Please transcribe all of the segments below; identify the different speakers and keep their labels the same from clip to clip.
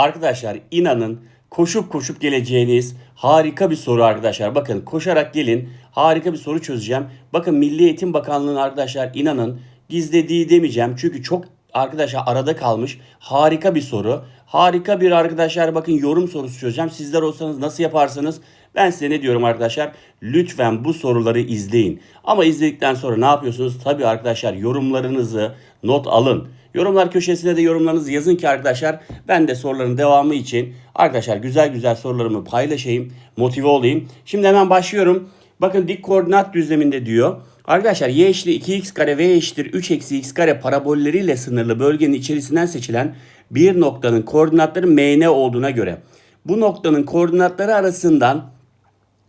Speaker 1: Arkadaşlar inanın koşup koşup geleceğiniz harika bir soru arkadaşlar. Bakın koşarak gelin harika bir soru çözeceğim. Bakın Milli Eğitim Bakanlığı'nın arkadaşlar inanın gizlediği demeyeceğim. Çünkü çok arkadaşlar arada kalmış. Harika bir soru. Harika bir arkadaşlar bakın yorum sorusu çözeceğim. Sizler olsanız nasıl yaparsınız? Ben size ne diyorum arkadaşlar? Lütfen bu soruları izleyin. Ama izledikten sonra ne yapıyorsunuz? Tabii arkadaşlar yorumlarınızı not alın. Yorumlar köşesine de yorumlarınızı yazın ki arkadaşlar ben de soruların devamı için arkadaşlar güzel güzel sorularımı paylaşayım, motive olayım. Şimdi hemen başlıyorum. Bakın dik koordinat düzleminde diyor. Arkadaşlar y eşittir 2x kare v eşittir 3 eksi x kare parabolleriyle sınırlı bölgenin içerisinden seçilen bir noktanın koordinatları m n olduğuna göre bu noktanın koordinatları arasından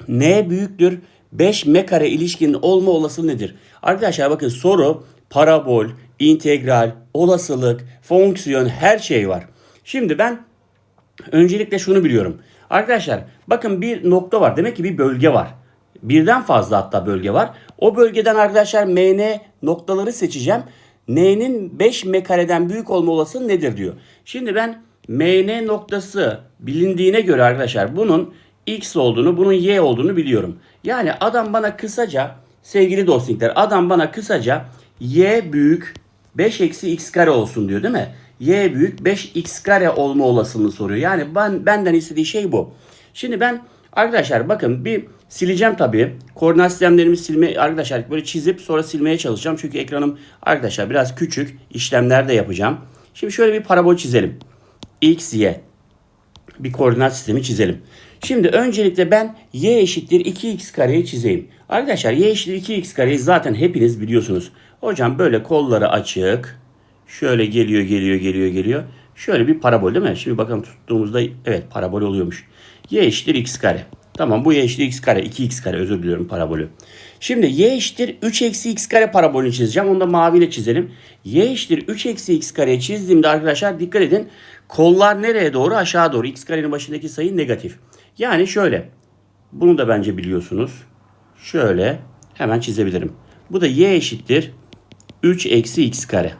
Speaker 1: n büyüktür 5 m kare ilişkinin olma olasılığı nedir? Arkadaşlar bakın soru parabol, integral, olasılık, fonksiyon her şey var. Şimdi ben öncelikle şunu biliyorum. Arkadaşlar bakın bir nokta var. Demek ki bir bölge var. Birden fazla hatta bölge var. O bölgeden arkadaşlar MN noktaları seçeceğim. N'nin 5 m kareden büyük olma olasılığı nedir diyor. Şimdi ben MN noktası bilindiğine göre arkadaşlar bunun X olduğunu, bunun Y olduğunu biliyorum. Yani adam bana kısaca sevgili dostlar adam bana kısaca Y büyük 5 eksi x kare olsun diyor değil mi? Y büyük 5 x kare olma olasılığını soruyor. Yani ben benden istediği şey bu. Şimdi ben arkadaşlar bakın bir sileceğim tabii. Koordinat sistemlerimi silme arkadaşlar böyle çizip sonra silmeye çalışacağım. Çünkü ekranım arkadaşlar biraz küçük. işlemler de yapacağım. Şimdi şöyle bir parabol çizelim. X, Y. Bir koordinat sistemi çizelim. Şimdi öncelikle ben y eşittir 2x kareyi çizeyim. Arkadaşlar y eşittir 2x kareyi zaten hepiniz biliyorsunuz. Hocam böyle kolları açık. Şöyle geliyor geliyor geliyor geliyor. Şöyle bir parabol değil mi? Şimdi bakalım tuttuğumuzda evet parabol oluyormuş. y eşittir x kare. Tamam bu y eşittir x kare 2x kare özür diliyorum parabolü. Şimdi y eşittir 3 eksi x kare parabolünü çizeceğim. Onu da maviyle çizelim. y eşittir 3 eksi x kareyi çizdiğimde arkadaşlar dikkat edin. Kollar nereye doğru? Aşağı doğru. x karenin başındaki sayı negatif. Yani şöyle. Bunu da bence biliyorsunuz. Şöyle hemen çizebilirim. Bu da y eşittir 3 eksi x kare.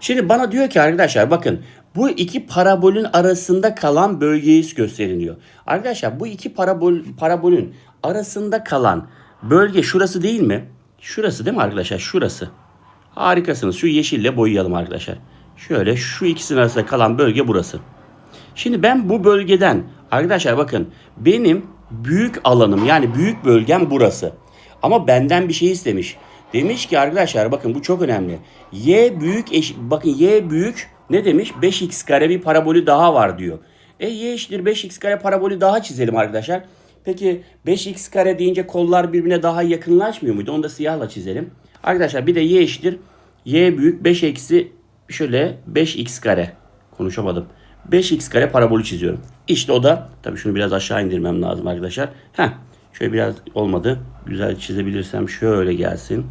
Speaker 1: Şimdi bana diyor ki arkadaşlar bakın bu iki parabolün arasında kalan bölgeyi gösterin diyor. Arkadaşlar bu iki parabol, parabolün arasında kalan bölge şurası değil mi? Şurası değil mi arkadaşlar? Şurası. Harikasınız. Şu yeşille boyayalım arkadaşlar. Şöyle şu ikisinin arasında kalan bölge burası. Şimdi ben bu bölgeden arkadaşlar bakın benim büyük alanım yani büyük bölgem burası. Ama benden bir şey istemiş. Demiş ki arkadaşlar bakın bu çok önemli. Y büyük eş, bakın y büyük ne demiş? 5x kare bir parabolü daha var diyor. E y eşittir 5x kare parabolü daha çizelim arkadaşlar. Peki 5x kare deyince kollar birbirine daha yakınlaşmıyor muydu? Onu da siyahla çizelim. Arkadaşlar bir de y eşittir. Y büyük 5 eksi şöyle 5x kare. Konuşamadım. 5x kare parabolü çiziyorum. İşte o da tabii şunu biraz aşağı indirmem lazım arkadaşlar. Heh, şöyle biraz olmadı. Güzel çizebilirsem şöyle gelsin.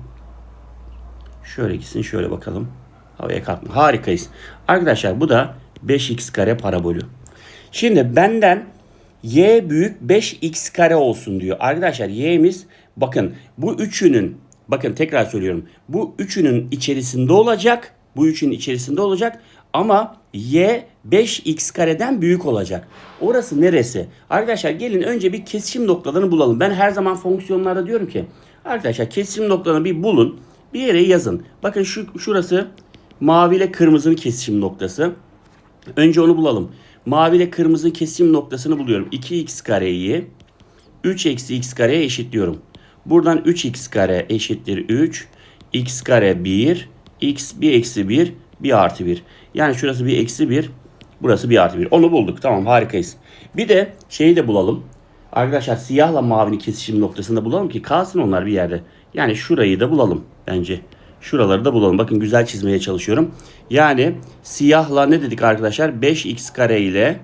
Speaker 1: Şöyle gitsin şöyle bakalım. Havaya kalkma. Harikayız. Arkadaşlar bu da 5x kare parabolü. Şimdi benden y büyük 5x kare olsun diyor. Arkadaşlar y'miz bakın bu üçünün bakın tekrar söylüyorum. Bu üçünün içerisinde olacak. Bu üçünün içerisinde olacak. Ama y 5x kareden büyük olacak. Orası neresi? Arkadaşlar gelin önce bir kesişim noktalarını bulalım. Ben her zaman fonksiyonlarda diyorum ki arkadaşlar kesişim noktalarını bir bulun. Bir yere yazın. Bakın şu şurası mavi ile kırmızının kesişim noktası. Önce onu bulalım. Mavi ile kırmızının kesişim noktasını buluyorum. 2x kareyi 3 eksi x kareye eşitliyorum. Buradan 3x kare eşittir 3. x kare 1. x 1 eksi 1. 1 artı 1. Yani şurası bir eksi 1. Burası bir artı 1. Onu bulduk. Tamam harikayız. Bir de şeyi de bulalım. Arkadaşlar siyahla mavinin kesişim noktasında bulalım ki kalsın onlar bir yerde. Yani şurayı da bulalım bence. Şuraları da bulalım. Bakın güzel çizmeye çalışıyorum. Yani siyahla ne dedik arkadaşlar? 5x kare ile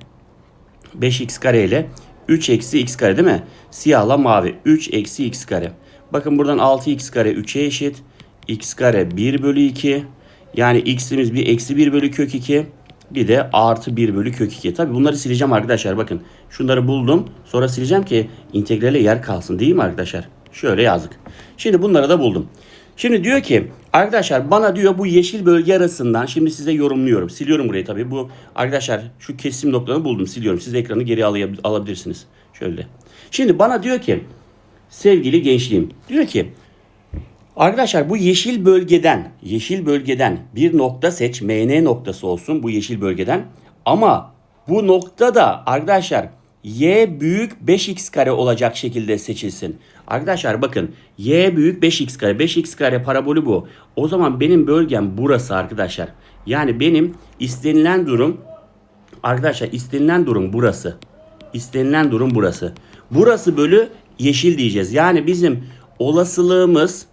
Speaker 1: 5x kare ile 3 eksi x kare değil mi? Siyahla mavi. 3 eksi x kare. Bakın buradan 6x kare 3'e eşit. x kare 1 bölü 2. Yani x'imiz bir eksi 1 bölü kök 2. Bir de artı 1 bölü kök 2. Tabi bunları sileceğim arkadaşlar. Bakın şunları buldum. Sonra sileceğim ki integrale yer kalsın değil mi arkadaşlar? Şöyle yazdık. Şimdi bunları da buldum. Şimdi diyor ki Arkadaşlar bana diyor bu yeşil bölge arasından şimdi size yorumluyorum. Siliyorum burayı tabii. Bu arkadaşlar şu kesim noktalarını buldum. Siliyorum. Siz ekranı geri alabilirsiniz. Şöyle. Şimdi bana diyor ki sevgili gençliğim diyor ki Arkadaşlar bu yeşil bölgeden, yeşil bölgeden bir nokta seç. MN noktası olsun bu yeşil bölgeden. Ama bu nokta da arkadaşlar y büyük 5x kare olacak şekilde seçilsin. Arkadaşlar bakın y büyük 5x kare. 5x kare parabolü bu. O zaman benim bölgem burası arkadaşlar. Yani benim istenilen durum Arkadaşlar istenilen durum burası. İstenilen durum burası. Burası bölü yeşil diyeceğiz. Yani bizim olasılığımız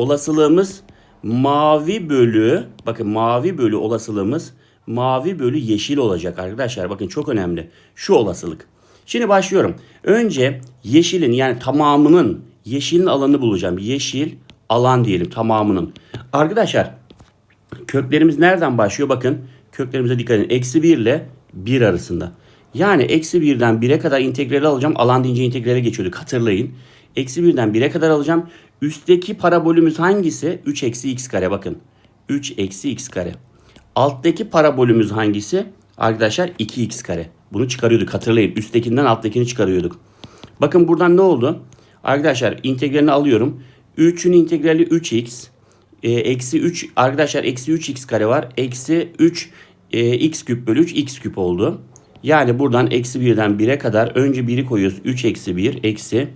Speaker 1: olasılığımız mavi bölü bakın mavi bölü olasılığımız mavi bölü yeşil olacak arkadaşlar. Bakın çok önemli. Şu olasılık. Şimdi başlıyorum. Önce yeşilin yani tamamının yeşilin alanını bulacağım. Yeşil alan diyelim tamamının. Arkadaşlar köklerimiz nereden başlıyor? Bakın köklerimize dikkat edin. Eksi 1 ile 1 arasında. Yani eksi 1'den 1'e kadar integrali alacağım. Alan deyince integrale geçiyorduk hatırlayın. Eksi 1'den 1'e kadar alacağım. Üstteki parabolümüz hangisi? 3 eksi x kare bakın. 3 eksi x kare. Alttaki parabolümüz hangisi? Arkadaşlar 2x kare. Bunu çıkarıyorduk hatırlayın. Üsttekinden alttakini çıkarıyorduk. Bakın buradan ne oldu? Arkadaşlar integralini alıyorum. 3'ün integrali 3x. E, eksi 3 arkadaşlar eksi 3x kare var. Eksi 3 e, x küp bölü 3 x küp oldu. Yani buradan eksi 1'den 1'e kadar önce 1'i koyuyoruz. 3 eksi 1 eksi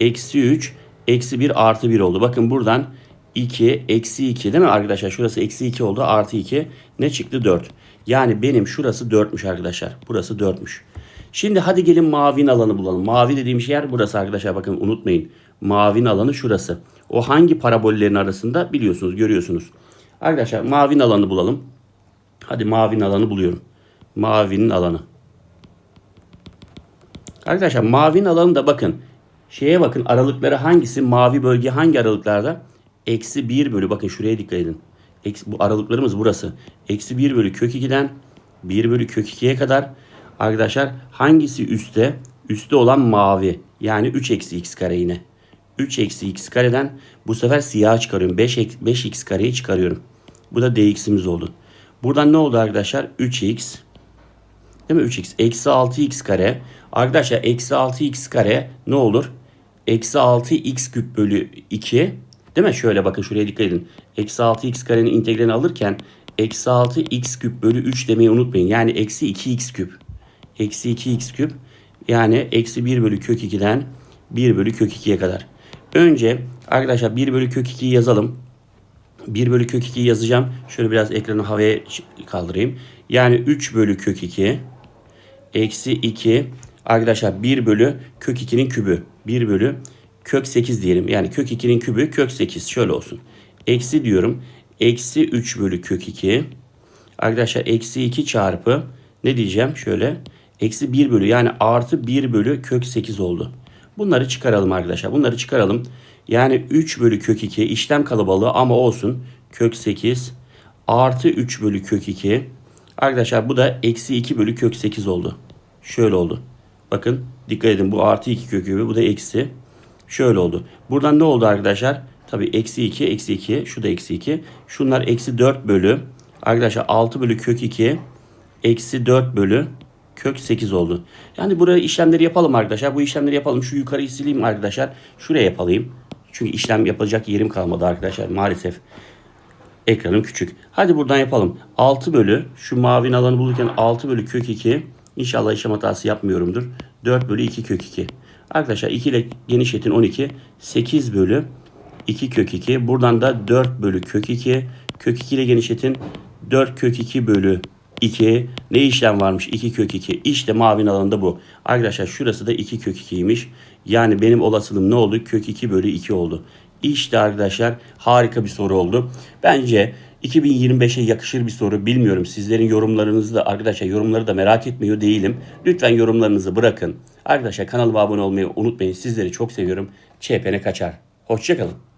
Speaker 1: eksi 3 eksi 1 artı 1 oldu. Bakın buradan 2 eksi 2 değil mi arkadaşlar? Şurası eksi 2 oldu artı 2 ne çıktı 4. Yani benim şurası 4'müş arkadaşlar. Burası 4'müş. Şimdi hadi gelin mavin alanı bulalım. Mavi dediğim yer burası arkadaşlar bakın unutmayın. Mavin alanı şurası. O hangi parabollerin arasında biliyorsunuz görüyorsunuz. Arkadaşlar mavin alanı bulalım. Hadi mavin alanı buluyorum. Mavinin alanı. Arkadaşlar mavinin alanı da bakın. Şeye bakın aralıkları hangisi? Mavi bölge hangi aralıklarda? Eksi 1 bölü. Bakın şuraya dikkat edin. Eksi, bu aralıklarımız burası. Eksi 1 bölü kök 2'den 1 bölü kök 2'ye kadar. Arkadaşlar hangisi üstte? Üstte olan mavi. Yani 3 eksi x kare yine. 3 eksi x kareden bu sefer siyah çıkarıyorum. 5, 5x kareyi çıkarıyorum. Bu da dx'imiz oldu. Buradan ne oldu arkadaşlar? 3x Değil mi? 3x. Eksi 6x kare. Arkadaşlar eksi 6x kare ne olur? Eksi 6x küp bölü 2. Değil mi? Şöyle bakın şuraya dikkat edin. Eksi 6x karenin integralini alırken eksi 6x küp bölü 3 demeyi unutmayın. Yani eksi 2x küp. Eksi 2x küp. Yani eksi 1 bölü kök 2'den 1 bölü kök 2'ye kadar. Önce arkadaşlar 1 bölü kök 2'yi yazalım. 1 bölü kök 2'yi yazacağım. Şöyle biraz ekranı havaya kaldırayım. Yani 3 bölü kök 2 eksi 2 arkadaşlar 1 bölü kök 2'nin kübü. 1 bölü kök 8 diyelim. Yani kök 2'nin kübü kök 8 şöyle olsun. Eksi diyorum. Eksi 3 bölü kök 2. Arkadaşlar eksi 2 çarpı ne diyeceğim şöyle. Eksi 1 bölü yani artı 1 bölü kök 8 oldu. Bunları çıkaralım arkadaşlar. Bunları çıkaralım. Yani 3 bölü kök 2 işlem kalabalığı ama olsun. Kök 8 artı 3 bölü kök 2. Arkadaşlar bu da eksi 2 bölü kök 8 oldu. Şöyle oldu. Bakın dikkat edin bu artı 2 kökü bu da eksi. Şöyle oldu. Buradan ne oldu arkadaşlar? Tabii eksi 2 eksi 2 şu da eksi 2. Şunlar eksi 4 bölü. Arkadaşlar 6 bölü kök 2 eksi 4 bölü kök 8 oldu. Yani buraya işlemleri yapalım arkadaşlar. Bu işlemleri yapalım. Şu yukarıyı sileyim arkadaşlar. Şuraya yapayım. Çünkü işlem yapacak yerim kalmadı arkadaşlar maalesef. Ekranım küçük. Hadi buradan yapalım. 6 bölü şu mavinin alanı bulurken 6 bölü kök 2. İnşallah işlem hatası yapmıyorumdur. 4 bölü 2 kök 2. Arkadaşlar 2 ile genişletin 12. 8 bölü 2 kök 2. Buradan da 4 bölü kök 2. Kök 2 ile genişletin 4 kök 2 bölü 2. Ne işlem varmış? 2 kök 2. İşte mavinin alanında bu. Arkadaşlar şurası da 2 kök 2'ymiş. Yani benim olasılığım ne oldu? Kök 2 bölü 2 oldu. İşte arkadaşlar harika bir soru oldu. Bence 2025'e yakışır bir soru. Bilmiyorum sizlerin yorumlarınızı da arkadaşlar yorumları da merak etmiyor değilim. Lütfen yorumlarınızı bırakın. Arkadaşlar kanalıma abone olmayı unutmayın. Sizleri çok seviyorum. ÇPN kaçar. Hoşçakalın.